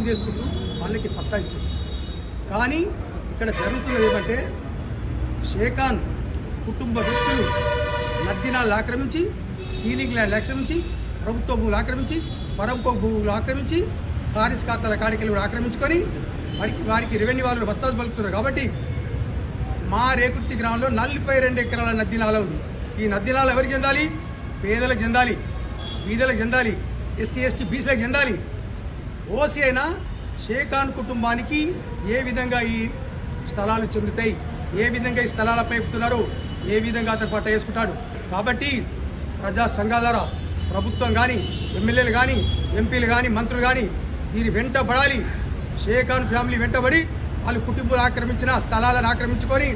అర్థం చేసుకుంటూ వాళ్ళకి పట్టా ఇస్తుంది కానీ ఇక్కడ జరుగుతున్నది ఏమంటే షేఖాన్ కుటుంబ వ్యక్తులు నద్దినాలు ఆక్రమించి సీలింగ్ ల్యాండ్లు ఆక్రమించి ప్రభుత్వ భూములు ఆక్రమించి పరంప భూములు ఆక్రమించి పారిస్ ఖాతాల కాడికలు కూడా ఆక్రమించుకొని వారికి వారికి రెవెన్యూ వాళ్ళు వత్తాలు పలుకుతున్నారు. కాబట్టి మా రేకుర్తి గ్రామంలో నలభై రెండు ఎకరాల నద్ది నాల ఉంది. ఈ నద్ది నాల ఎవరికి చెందాలి? పేదలకు చెందాలి. బీదలకు చెందాలి. ఎస్సీ ఎస్టీ బీసీలకు చెందాలి. ఓసీ అయినా షేఖాన్ కుటుంబానికి ఏ విధంగా ఈ స్థలాలు చెందుతాయి? ఏ విధంగా ఈ స్థలాలపై ఎక్కుతున్నారు? ఏ విధంగా అతను పట్ట వేసుకుంటాడు? కాబట్టి ప్రజా సంఘాల ప్రభుత్వం కానీ ఎమ్మెల్యేలు కానీ ఎంపీలు కానీ మంత్రులు కానీ దీని వెంటబడాలి షేఖాన్ ఫ్యామిలీ వెంటబడి వాళ్ళు కుటుంబాలు ఆక్రమించిన స్థలాలను ఆక్రమించుకొని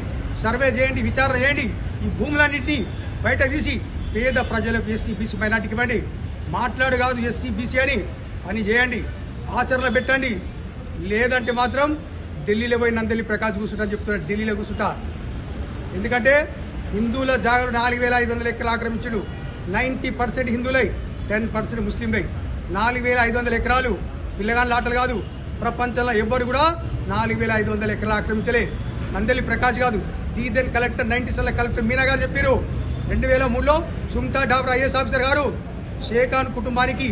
సర్వే చేయండి విచారణ చేయండి. ఈ భూములన్నింటినీ బయట తీసి పేద ప్రజలకు ఎస్సీ బీసీ మైనార్టీకి ఇవ్వండి. మాట్లాడు కాదు ఎస్సీ బీసీ అని పని చేయండి. ఆచరణ పెట్టండి. లేదంటే మాత్రం ఢిల్లీలో పోయి నందలి ప్రకాష్ కూర్చుంటా చెప్తున్నాడు ఢిల్లీలో కూర్చుంటా. ఎందుకంటే హిందువుల జాగరు నాలుగు వేల ఐదు వందల ఎకరాలు ఆక్రమించుడు. నైంటీ పర్సెంట్ హిందువులై టెన్ పర్సెంట్ ముస్లింలై. నాలుగు వేల ఐదు వందల ఎకరాలు పిల్లగాళ్ళ ఆటలు కాదు. ప్రపంచంలో ఎవ్వరు కూడా నాలుగు వేల ఐదు వందల ఎకరాలు ఆక్రమించలే. నందలి ప్రకాష్ కాదు. దీదెన్ కలెక్టర్ నైన్టీ సెల్ల కలెక్టర్ మీనా గారు చెప్పారు రెండు వేల మూడులో సుమ్తా డాబర్ ఐఏఎస్ ఆఫీసర్ గారు షేఖాన్ కుటుంబానికి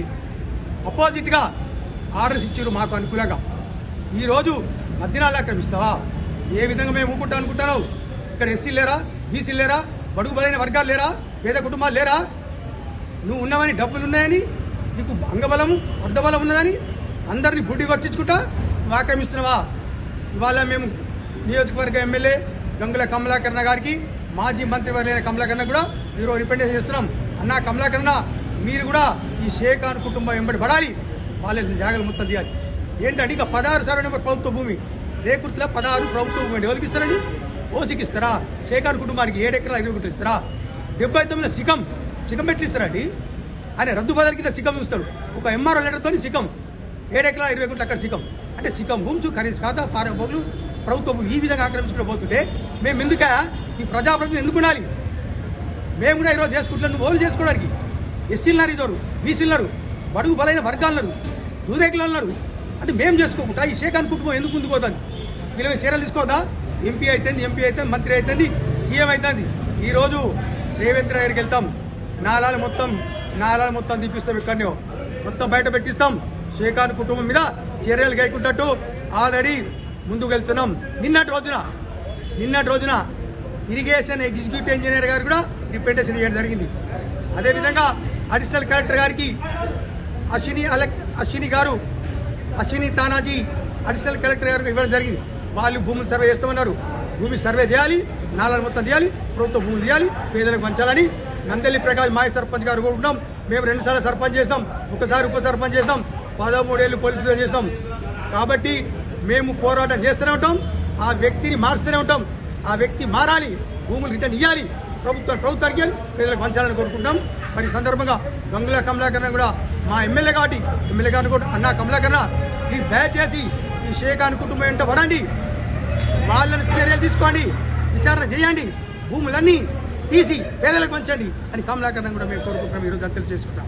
అపోజిట్గా ఆర్డర్స్ ఇచ్చారు మాకు అనుకూలంగా. ఈరోజు మధ్యనాలు ఆక్రమిస్తావా? ఏ విధంగా మేము ఊపుకుంటా అనుకుంటున్నావు? ఇక్కడ ఎస్సీ లేరా? బీసీ లేరా? బడుగు బలైన వర్గాలు లేరా? పేద కుటుంబాలు లేరా? నువ్వు ఉన్నావని డబ్బులు ఉన్నాయని నీకు అంగబలము అర్ధబలం ఉన్నదని అందరినీ బుడ్డి కొట్టించుకుంటా నువ్వు ఆక్రమిస్తున్నావా? ఇవాళ మేము నియోజకవర్గ ఎమ్మెల్యే గంగుల కమలాకరణ గారికి మాజీ మంత్రివర్యులైన కమలాకరణ కూడా ఈరోజు రిప్రజెంట్ చేస్తున్నాం. అన్నా కమలాకరణ మీరు కూడా ఈ షేఖాన్ కుటుంబం వెంబడి పడాలి. వాళ్ళని జాగ్రత్త మొత్తం తీయాలి ఏంటంటే ఇక పదహారు సార్ నెంబర్ ప్రభుత్వ భూమి. రేకుర్తిలో పదహారు ప్రభుత్వ భూమి అండి ఎవరికి ఇస్తారండి? ఓసికి ఇస్తారా? శేఖర్ కుటుంబానికి ఏడు ఎకరాల ఇరవై గుంటలు ఇస్తారా? డెబ్బై తొమ్మిది సిఖం సికం పెట్టి ఇస్తారండి? ఆయన రద్దు బదల కింద సిఖం చూస్తాడు ఒక ఎంఆర్ఓ లెటర్తో సిఖం ఏడు ఎకరాల ఇరవై గుంటలు అక్కడ సిఖం అంటే సిఖం భూమ్స్ ఖరీదు ఖాతా పారబోగులు ప్రభుత్వం ఈ విధంగా ఆక్రమించుకుంటూ పోతుంటే మేము ఎందుక ఈ ప్రజాప్రతినిధులు ఎందుకు ఉండాలి? మేము కూడా ఈరోజు చేసుకుంటున్నాను ఓలు చేసుకోవడానికి. ఎస్సీలు ఉన్నారు ఇద్దరు బీసీలు ఉన్నారు. బడుగు బలైన వర్గాలు ఉన్నారు అన్నారు ఉన్నారు. అంటే మేము చేసుకోకుండా ఈ షేఖాన్ కుటుంబం ఎందుకు ముందుకు పోతాను వీళ్ళ చీరలు తీసుకోదా తీసుకోవద్దా? ఎంపీ అవుతుంది ఎంపీ అవుతుంది మంత్రి అవుతుంది సీఎం అవుతుంది ఈరోజు రేవంత్ గారికి వెళ్తాం. నాలాలు మొత్తం నాలాలు మొత్తం తీపిస్తాం ఇక్కడనే. మొత్తం బయట పెట్టిస్తాం. షేఖాన్ కుటుంబం మీద చర్యలు గైకుంటట్టు ఆల్రెడీ ముందుకు వెళ్తున్నాం. నిన్నటి రోజున నిన్నటి రోజున ఇరిగేషన్ ఎగ్జిక్యూటివ్ ఇంజనీర్ గారు కూడా రిప్రజెంటేషన్ చేయడం జరిగింది. అదేవిధంగా అడిషనల్ కలెక్టర్ గారికి అశ్విని అలెక్ అశ్విని గారు అశ్విని తానాజీ అడిషనల్ కలెక్టర్ గారికి ఇవ్వడం జరిగింది. వాళ్ళు భూములు సర్వే చేస్తామన్నారు. భూమి సర్వే చేయాలి నాలుగు మొత్తం తీయాలి ప్రభుత్వ భూములు తీయాలి పేదలకు పంచాలని. నందల్లి ప్రకాష్ మాయ సర్పంచ్ గారు కూడా ఉన్నాం. మేము రెండుసార్లు సర్పంచ్ చేస్తాం ఒకసారి ఉప సర్పంచ్ చేస్తాం పదమూడేళ్ళు పోలీసులు చేస్తాం. కాబట్టి మేము పోరాటం చేస్తూనే ఉంటాం ఆ వ్యక్తిని మార్స్తూనే ఉంటాం. ఆ వ్యక్తి మారాలి భూములు రిటర్న్ ఇవ్వాలి ప్రభుత్వం ప్రభుత్వానికి పేదలకు పంచాలని కోరుకుంటాం మరి సందర్భంగా గంగుల కమలాకరణ కూడా మా ఎమ్మెల్యే కాబట్టి ఎమ్మెల్యే గారిని కూడా అన్న కమలాకరణ మీరు దయచేసి ఈ షేఖాన్ కుటుంబం వెంట పడండి. వాళ్ళని చర్యలు తీసుకోండి విచారణ చేయండి భూములన్నీ తీసి పేదలకు పంచండి అని కమలాకరణ కూడా మేము కోరుకుంటున్నాం. ఈరోజు అంతలు చేసుకుంటాం